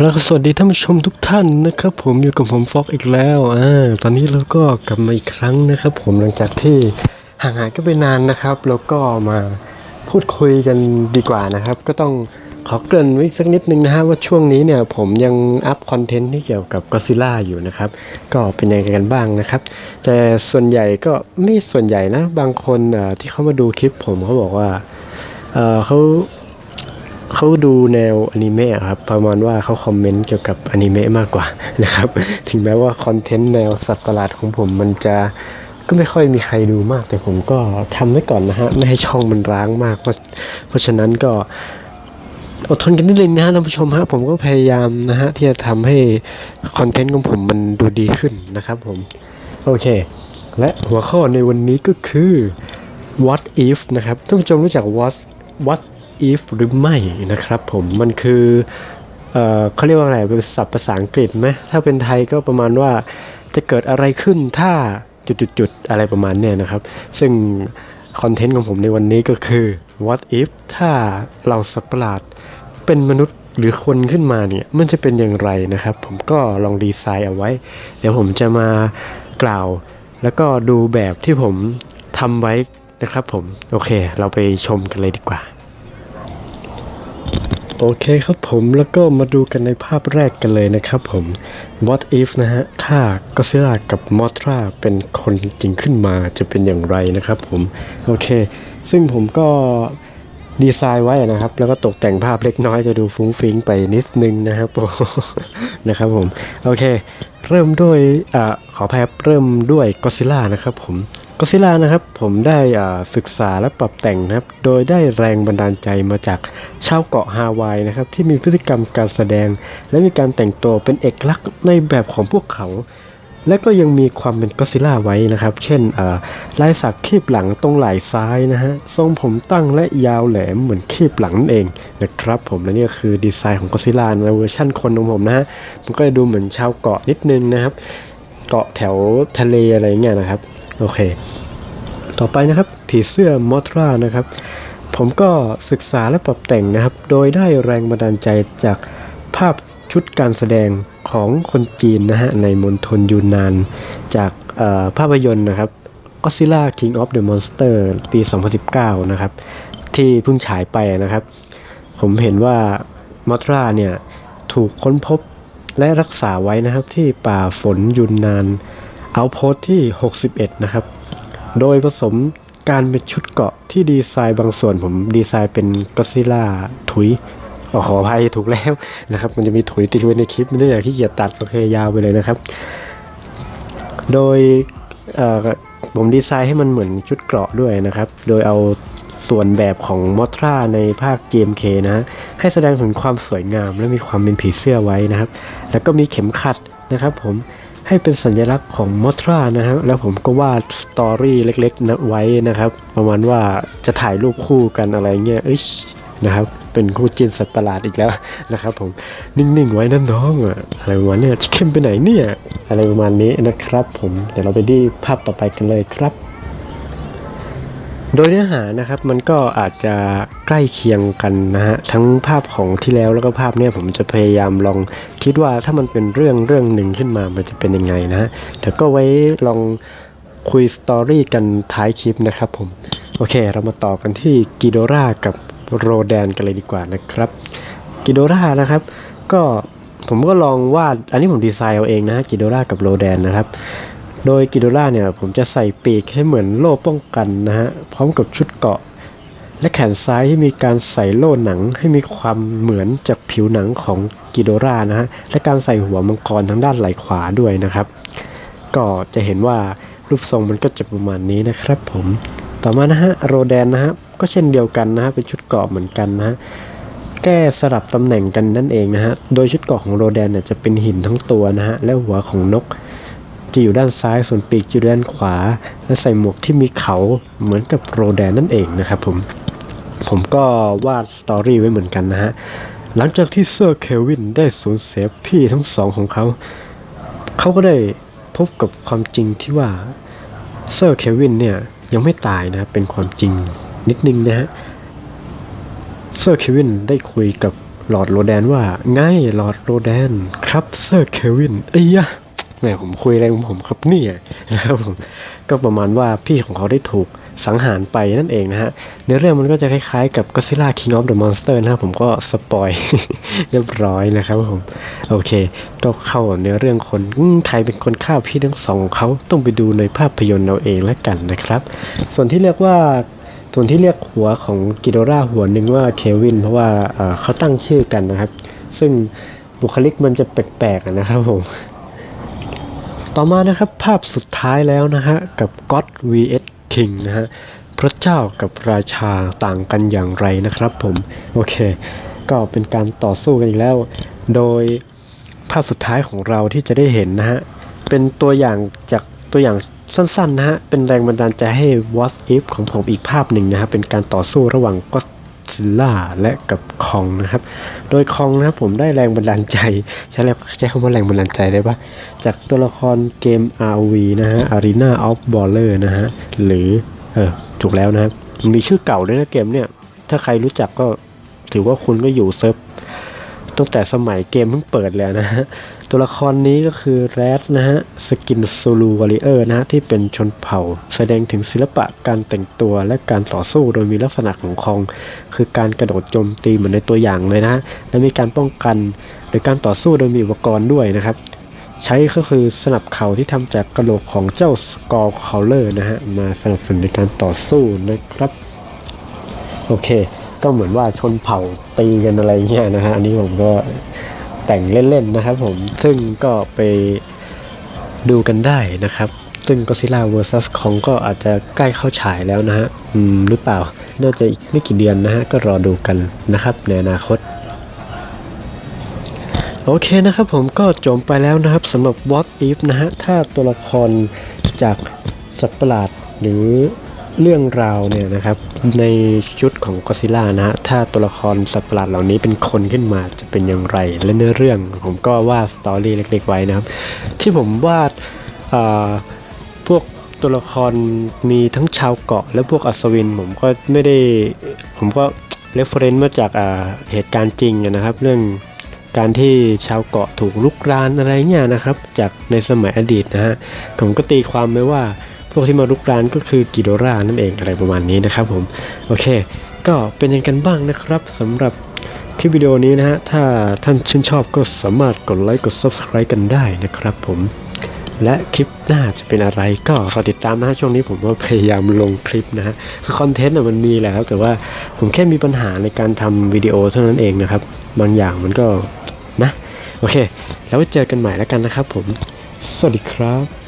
แล้วสวัสดีท่านผู้ชมทุกท่านนะครับ ผมอยู่กับผมฟอกอีกแล้วอ่าตอนนี้เราก็กลับมาอีกครั้งนะครับ ผมหลังจากที่ห่างหายก็ไปนานนะครับ แล้วก็มาพูดคุยกันดีกว่านะครับ ก็ต้องขอเกริ่นไว้สักนิดนึงนะฮะว่าช่วงนี้เนี่ยผมยังอัพคอนเทนต์ที่เกี่ยวกับก็ซิล่าอยู่นะครับ ก็เป็นยังไงกันบ้างนะครับ แต่ส่วนใหญ่ก็ไม่ส่วนใหญ่นะ บางคนที่เขามาดูคลิปผมเขาบอกว่าเขา เขาดูแนวอนิเมะครับประมาณว่าเขาคอมเมนต์เกี่ยวกับอนิเมะมากกว่านะครับ ถึงแม้ว่าคอนเทนต์แนวสัตว์ประหลาดของผมมันจะก็ไม่ค่อยมีใครดูมาก แต่ผมก็ทำไว้ก่อนนะฮะ ไม่ให้ช่องมันร้างมาก เพราะเพราะฉะนั้นก็อดทนกันนิดนึงนะฮะท่านผู้ชมฮะผมก็พยายามนะฮะที่จะทำให้คอนเทนต์ของผมมันดูดีขึ้นนะครับผม โอเค และหัวข้อในวันนี้ก็คือ what if นะครับท่านผู้ชมรู้จัก what what if หรือไม่นะครับผมมันคือเออเขาเรียกว่าอะไรเป็นศัพท์ภาษาอังกฤษไหมถ้าเป็นไทยก็ประมาณว่าจะเกิดอะไรขึ้นถ้าจุดๆๆอะไรประมาณเนี้ยนะครับ ซึ่งคอนเทนต์ของผมในวันนี้ก็คือ what if ถ้าเราสัตว์ประหลาดเป็นมนุษย์หรือคนขึ้นมาเนี่ย มันจะเป็นอย่างไรนะครับ ผมก็ลองดีไซน์เอาไว้ เดี๋ยวผมจะมากล่าว แล้วก็ดูแบบที่ผมทำไว้นะครับผม โอเค เราไปชมกันเลยดีกว่า โอเคครับผมแล้วก็มาดูกันในภาพแรกกันเลยนะครับผม What if นะฮะ ถ้าก็ซิล่ากับมอทราเป็นคนจริงขึ้นมาจะเป็นอย่างไรนะครับผม โอเค ซึ่งผมก็ดีไซน์ไว้นะครับ แล้วก็ตกแต่งภาพเล็กน้อยจะดูฟุ้งฟิ้งไปนิดนึงนะครับผมนะครับผม โอเค เริ่มด้วยอ่าขออภัยครับเริ่มด้วยก็ซิล่านะครับผม ก็ซิล่านะครับผมได้ศึกษาและปรับแต่งนะครับ โดยได้แรงบันดาลใจมาจากชาวเกาะฮาวายนะครับ ที่มีพฤติกรรมการแสดง และมีการแต่งตัวเป็นเอกลักษณ์ในแบบของพวกเขา และก็ยังมีความเป็นก็ซิล่าไว้นะครับ เช่นลายสักคีบหลังตรงไหล่ซ้ายนะฮะทรงผมตั้งและยาวแหลมเหมือนคีบหลังนั่นเองนะครับ ผมและนี่ก็คือดีไซน์ของก็ซิล่าในเวอร์ชั่นคนของผมนะฮะมันก็จะดูเหมือนชาวเกาะนิดนึงนะครับ เกาะแถวทะเลอะไรเงี้ยนะครับ โอเค ต่อไปนะครับผีเสื้อมอทรานะครับ ผมก็ศึกษาและปรับแต่งนะครับ โดยได้แรงบันดาลใจจากภาพชุดการแสดงของคนจีนนะฮะในมณฑลยูนนาน จากภาพยนตร์นะครับ Godzilla King of the Monster ปี 2019 นะครับ ที่เพิ่งฉายไปนะครับ ผมเห็นว่ามอทราเนี่ย ถูกค้นพบและรักษาไว้นะครับที่ป่าฝนยุนนาน เอาโพสที่ 61 นะครับ โดยผสมการเป็นชุดเกราะที่ดีไซน์บางส่วนผมดีไซน์เป็นก็ซิล่าถุยออขออภัยถูกแล้วนะครับ มันจะมีถุยติดไว้ในคลิปไม่ได้อยากที่เกียจตัดโอเคยาวไปเลยนะครับ โดยผมดีไซน์ให้มันเหมือนชุดเกราะด้วยนะครับ โดยเอาส่วนแบบของมอทราในภาค GMK นะฮะให้แสดงถึงความสวยงามและมีความเป็นผีเสื้อไว้นะครับ แล้วก็มีเข็มขัดนะครับผม ให้เป็นสัญลักษณ์ของมอทรานะฮะแล้วผมก็วาดสตอรี่เล็กๆนะไว้นะครับ ประมาณว่าจะถ่ายรูปคู่กันอะไรเงี้ยเอ้ยนะครับ เป็นคู่จินสัตว์ประหลาดอีกแล้วนะครับ ผมนิ่งๆไว้นั่นน้องอะอะไรประมาณเนี้ยจะเข้มไปไหนเนี่ย อะไรประมาณนี้นะครับ ผมเดี๋ยวเราไปดีภาพต่อไปกันเลยครับ โดยเนื้อหานะครับมันก็อาจจะใกล้เคียงกันนะฮะทั้งภาพของที่แล้วแล้วก็ภาพเนี้ยผมจะพยายามลองคิดว่าถ้ามันเป็นเรื่องเรื่องหนึ่งขึ้นมามันจะเป็นยังไงนะฮะแต่ก็ไว้ลองคุยสตอรี่กันท้ายคลิปนะครับผมโอเค เรามาต่อกันที่กิโดรากับโรแดนกันเลยดีกว่านะครับกิโดรานะครับ ก็ผมก็ลองวาดอันนี้ผมดีไซน์เอาเองนะกิโดรากับโรแดนนะครับ โดยกิโดล่าเนี่ยผมจะใส่ปีกให้เหมือนโล่ป้องกันนะฮะพร้อมกับชุดเกาะ และแขนซ้ายที่มีการใส่โล่หนังให้มีความเหมือนจากผิวหนังของกิโดรานะฮะและการใส่หัวมังกรทางด้านไหล่ขวาด้วยนะครับ ก็จะเห็นว่ารูปทรงมันก็จะประมาณนี้นะครับผมต่อมานะฮะโรแดนนะฮะก็เช่นเดียวกันนะฮะเป็นชุดเกาะเหมือนกันนะฮะแก้สลับตำแหน่งกันนั่นเองนะฮะโดยชุดเกาะของโรแดนเนี่ยจะเป็นหินทั้งตัวนะฮะและหัวของนก จะอยู่ด้านซ้ายส่วนปีกจะอยู่ด้านขวา และใส่หมวกที่มีเขาเหมือนกับโรแดนนั่นเองนะครับผมผมก็วาดสตอรี่ไว้เหมือนกันนะฮะหลังจากที่เซอร์เควินได้สูญเสียพี่ทั้งสองของเขา เขาก็ได้พบกับความจริงที่ว่าเซอร์เควินเนี่ยยังไม่ตายนะ เป็นความจริงนิดนึงนะฮะเซอร์เควินได้คุยกับหลอดโรแดนว่า ไงหลอดโรแดน ครับเซอร์เควินไอ้ยะ แหมผมคุยอะไรของผมครับเนี่ยนะครับผมก็ประมาณว่าพี่ของเขาได้ถูกสังหารไปนั่นเองนะฮะในเรื่องมันก็จะคล้ายๆกับ Godzilla King of the Monster นะครับผมก็สปอยเรียบร้อยนะครับผมโอเค ก็เข้าเนื้อเรื่องคนใครเป็นคนฆ่าพี่ทั้งสองของเขาต้องไปดูในภาพยนตร์เราเองแล้วกันนะครับ ส่วนที่เรียกว่าส่วนที่เรียกหัวของกิโดราหัวหนึ่งว่าเควิน เพราะว่าเขาตั้งชื่อกันนะครับ ซึ่งบุคลิกมันจะแปลกๆนะครับผม ต่อมานะครับภาพสุดท้ายแล้วนะฮะกับ God vs King นะฮะพระเจ้ากับราชาต่างกันอย่างไรนะครับผม โอเค ก็เป็นการต่อสู้กันอีกแล้ว โดยภาพสุดท้ายของเราที่จะได้เห็นนะฮะ เป็นตัวอย่างจากตัวอย่างสั้นๆนะฮะ เป็นแรงบันดาลใจให้ What If ของผมอีกภาพหนึ่งนะฮะ เป็นการต่อสู้ระหว่างก็ิลล่าและกับคองนะครับ โดยคองนะครับผมได้แรงบันดาลใจใช้แรงใช้คำว่าแรงบันดาลใจได้ปะจากตัวละครเกม RV นะฮะ Arena of Baller นะฮะ หรือ เออถูกแล้วนะครับมีชื่อเก่าด้วยนะเกมเนี่ย ถ้าใครรู้จักก็ถือว่าคุณก็อยู่เซิร์ฟตั้งแต่สมัยเกมเพิ่งเปิดแล้วนะฮะ ตัวละครนี้ก็คือแรดนะฮะสกินซูลูวอริเออร์นะฮะที่เป็นชนเผ่า แสดงถึงศิลปะการแต่งตัวและการต่อสู้โดยมีลักษณะของคอง คือการกระโดดโจมตีเหมือนในตัวอย่างเลยนะฮะและมีการป้องกันหรือการต่อสู้โดยมีอุปกรณ์ด้วยนะครับ ใช้ก็คือสนับเข่าที่ทำจากกระโหลกของเจ้าสกอร์คอลเลอร์นะฮะมาสนับสนุนในการต่อสู้นะครับโอเค ก็เหมือนว่าชนเผ่าตีกันอะไรเงี้ยนะฮะอันนี้ผมก็ แต่งเล่นๆนะครับผมซึ่งก็ไปดูกันได้นะครับ ซึ่ง Godzilla vs Kong ก็อาจจะใกล้เข้าฉายแล้วนะฮะอืมหรือเปล่า น่าจะอีกไม่กี่เดือนนะฮะ ก็รอดูกันนะครับ ในอนาคต โอเคนะครับผมก็จบไปแล้วนะครับสำหรับ What If นะฮะ ถ้าตัวละครจากสัตว์ประหลาดหรือ เรื่องราวเนี่ยนะครับในชุดของก็ซิล่านะ ถ้าตัวละครสัตว์ประหลาดเหล่านี้เป็นคนขึ้นมาจะเป็นอย่างไร และเนื้อเรื่องผมก็วาดสตอรี่เล็กๆไว้นะครับ ที่ผมวาดพวกตัวละครมีทั้งชาวเกาะ และพวกอัศวินผมก็ไม่ได้ผมก็เรฟเฟรนซ์มาจากาเหตุการณ์จริงนะครับ เรื่องการที่ชาวเกาะถูกลุกรานอะไรเงี้ยนะครับ จากในสมัยอดีตนะฮะผมก็ตีความไปว่า พวกที่มาลุกรานก็คือกิโดรานั่นเองอะไรประมาณนี้นะครับผมโอเค ก็เป็นยังไงกันบ้างนะครับสำหรับคลิปวิดีโอนี้นะฮะถ้าท่านชื่นชอบก็สามารถกดไลค์กด subscribe กันได้นะครับผมและคลิปหน้าจะเป็นอะไรก็รอติดตามนะฮะช่วงนี้ผมก็พยายามลงคลิปนะฮะคือคอนเทนต์น่ะมันมีและครับแต่ว่าผมแค่มีปัญหาในการทำวิดีโอเท่านั้นเองนะครับ บางอย่างมันก็นะ โอเค แล้วเจอกันใหม่แล้วกันนะครับผม สวัสดีครับ